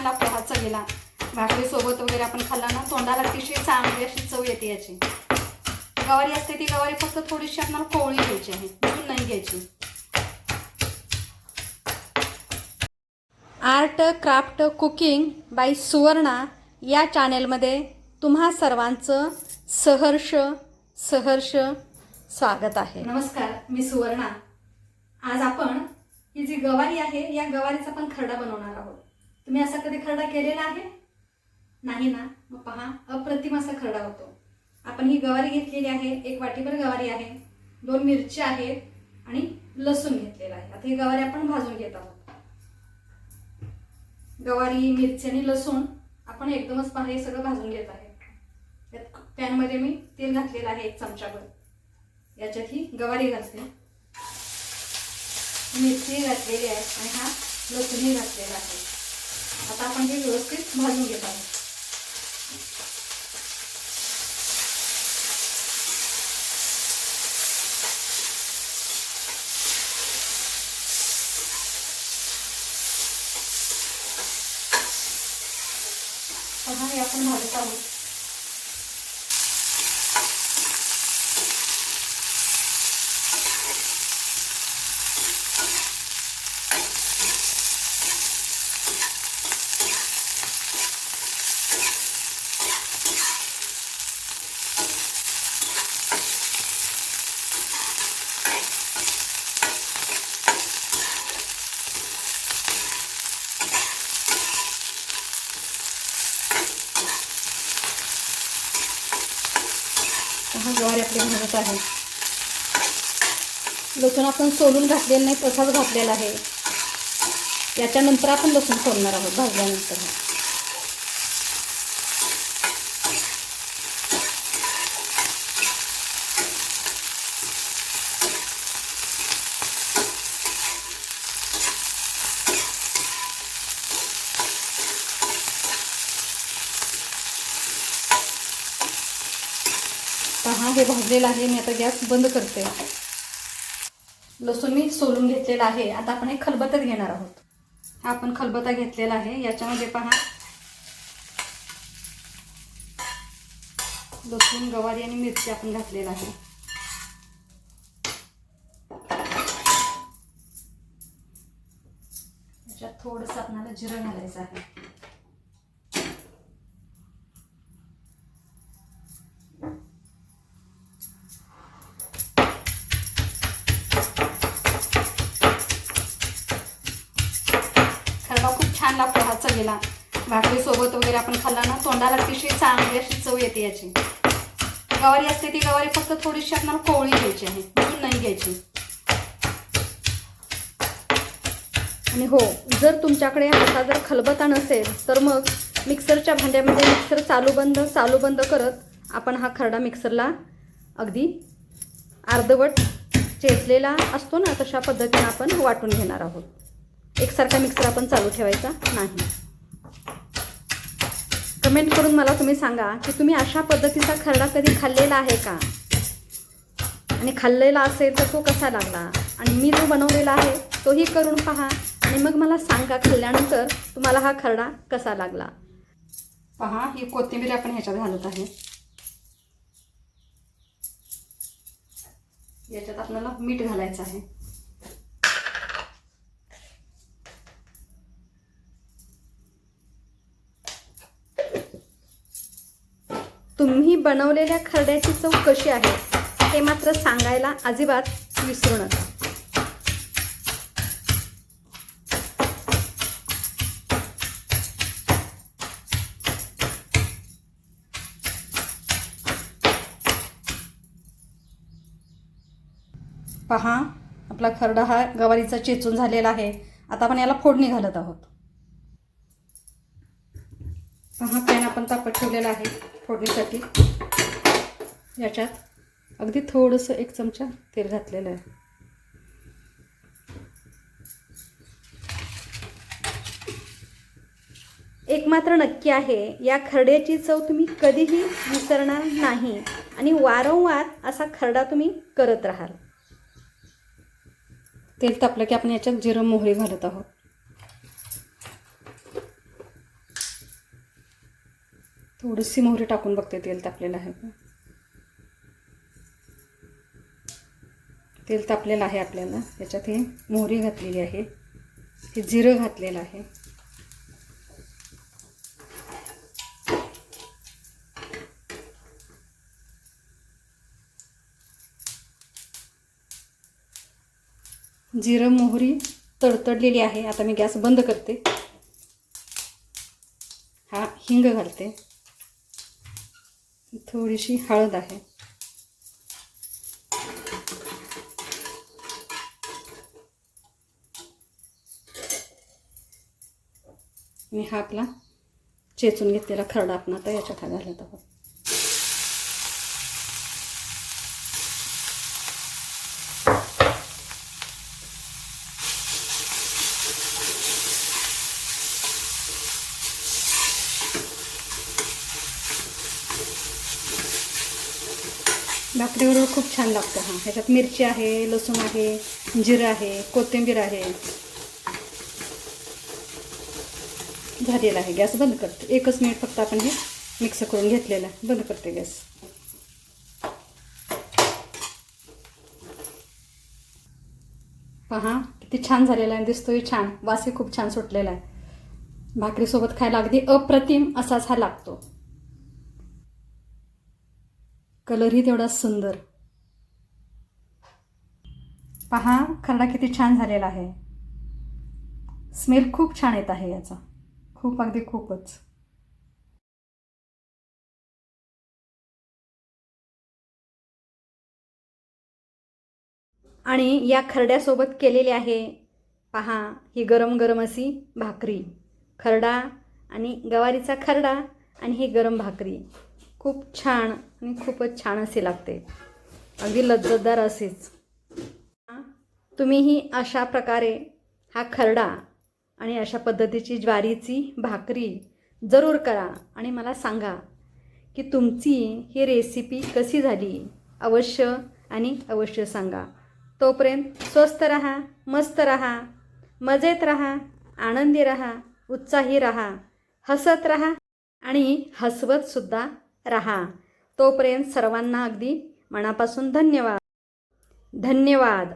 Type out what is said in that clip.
छान लागतो हा चवीला भाकरीसोबत वगैरे आपण खाल्ला ना तोंडाला अतिशय चांगली अशी चव येते याची. गवारी असते ती गवारी फक्त थोडीशी आपल्याला कोवळी घ्यायची आहे म्हणून नाही घ्यायची. Art craft cooking by Suvarna या चॅनेलमध्ये तुम्हा सर्वांचं सहर्ष सहर्ष स्वागत आहे. नमस्कार मी सुवर्णा. आज आपण ही जी गवारी आहे या गवारीचा पण खरडा बनवणार आहोत. तुम्ही असा कधी खरडा केलेला आहे? नाही ना. मग पहा अप्रतिम असा खरडा होतो. आपण ही गवारी घेतलेली आहे एक वाटीभर गवारी आहे दोन मिरच्या आहेत आणि लसूण घेतलेला आहे. आता ही गवारी आपण भाजून घेत आहोत. गवारी मिरची आणि लसूण आपण एकदमच पहा हे सगळं भाजून घेत आहे. यात पॅनमध्ये मी तेल घातलेलं आहे एक चमचाभर. याच्यात ही गवारी घालते. मिरची घातलेली आहे आणि हा लसूणही घातलेला आहे. आता आपण हे व्यवस्थित भाजून घेत आहोत. आपण भाजत आहोत. हा ज्वारी आहे. लसूण आपण सोलून घातलेलं नाही तसाच घातलेला आहे. याच्यानंतर आपण लसूण सोडणार आहोत भाजल्यानंतर. पहा हे भाजलेलं आहे मी आता गॅस बंद करते. लसूण मी सोलून घेतलेला आहे. आता आपण हे खलबतच घेणार आहोत. हा आपण खलबत्ता घेतलेला आहे. याच्यामध्ये पहा. लसूण गवारी आणि मिरची आपण घातलेला आहे. याच्यात थोडंसं आपल्याला जिरं घालायचं आहे. छान लागतो हा चवीला भाकरीसोबत वगैरे आपण खाल्ला ना तोंडाला अतिशय चांगली अशी चव येते याची. गवारी असते ती गवारी फक्त थोडीशी आपल्याला कोवळी घ्यायची आहे म्हणून नाही घ्यायची. आणि हो जर तुमच्याकडे हाता जर खलबता नसेल तर मग मिक्सरच्या भांड्यामध्ये मिक्सर चालू बंद चालू बंद करत आपण हा खरडा मिक्सरला अगदी अर्धवट चेचलेला असतो ना तशा पद्धतीने आपण वाटून घेणार आहोत. एकसारखा मिक्सर आपण चालू ठेवायचा नाही. कमेंट करून मला तुम्ही सांगा की तुम्ही अशा पद्धतीचा खरडा कधी खाल्लेला आहे का? आणि खाल्लेला असेल तर तो कसा लागला? आणि मी जो बनवलेला आहे तोही करून पहा. आणि मग मला सांगा खाल्ल्यानंतर तुम्हाला हा खरडा कसा लागला? पहा ही कोथिंबीर आपण ह्याच्यात घालत आहे. याच्यात आपल्याला मीठ घालायचं आहे. तुम्ही बनवलेल्या खरड्याची चव कशी आहे ते मात्र सांगायला अजिबात विसरू नका. पहा आपला खरडा हा गवारीचा चेचून झालेला आहे. आता आपण याला फोडणी घालत आहोत पहा पॅन आपण तापत ठेवलेला आहे फोडणीसाठी. याच्यात अगदी थोडंसं एक चमचा तेल घातलेलं आहे. एक मात्र नक्की आहे या खरड्याची चव तुम्ही कधीही विसरणार नाही आणि वारंवार असा खरडा तुम्ही करत राहाल. तेल तापलं की आपण याच्यात जिरं मोहरी घालत आहोत. थोडीशी मोहरी टाकून बघते तेल तापलेलं आहे. का तेल तापलेलं आहे आपल्याला. याच्यात हे मोहरी घातलेली आहे. हे जिरं घातलेलं आहे. जिरं मोहरी तडतडलेली आहे. आता मी गॅस बंद करते. हा हिंग घालते. थोडीशी हळद आहे. मी हा आपला चेचून घेतलेला खरडा आपण आता याच्यात हा घालत आहोत. भाकरीबरोबर खूप छान लागतं हा. ह्याच्यात मिरची आहे लसूण आहे जिरं आहे कोथिंबीर आहे. झालेला आहे. गॅस बंद करते. एकच मिनिट फक्त आपण हे मिक्स करून घेतलेला आहे. बंद करते गॅस. पहा किती छान झालेला आहे. दिसतोय छान. वासही खूप छान सुटलेला आहे. भाकरीसोबत खायला अगदी अप्रतिम असाच हा लागतो. कलरही तेवढा सुंदर. पहा खरडा किती छान झालेला आहे. स्मेल खूप छान येत आहे याचा. खूप अगदी खूपच. आणि या खरड्यासोबत केलेली आहे पहा ही गरम गरम अशी भाकरी. खरडा आणि गवारीचा खरडा आणि ही गरम भाकरी. खूप छान आणि खूपच छान असे लागते. अगदी लज्जतदार असेच. तुम्हीही अशा प्रकारे हा खरडा आणि अशा पद्धतीची ज्वारीची भाकरी जरूर करा आणि मला सांगा की तुमची ही रेसिपी कशी झाली? अवश्य आणि अवश्य सांगा. तोपर्यंत स्वस्त रहा मस्त रहा मजेत रहा आनंदी रहा उत्साही रहा हसत रहा आणि हसवतसुद्धा रहा. तोपर्यंत सर्वांना अगदी मनापासून धन्यवाद. धन्यवाद.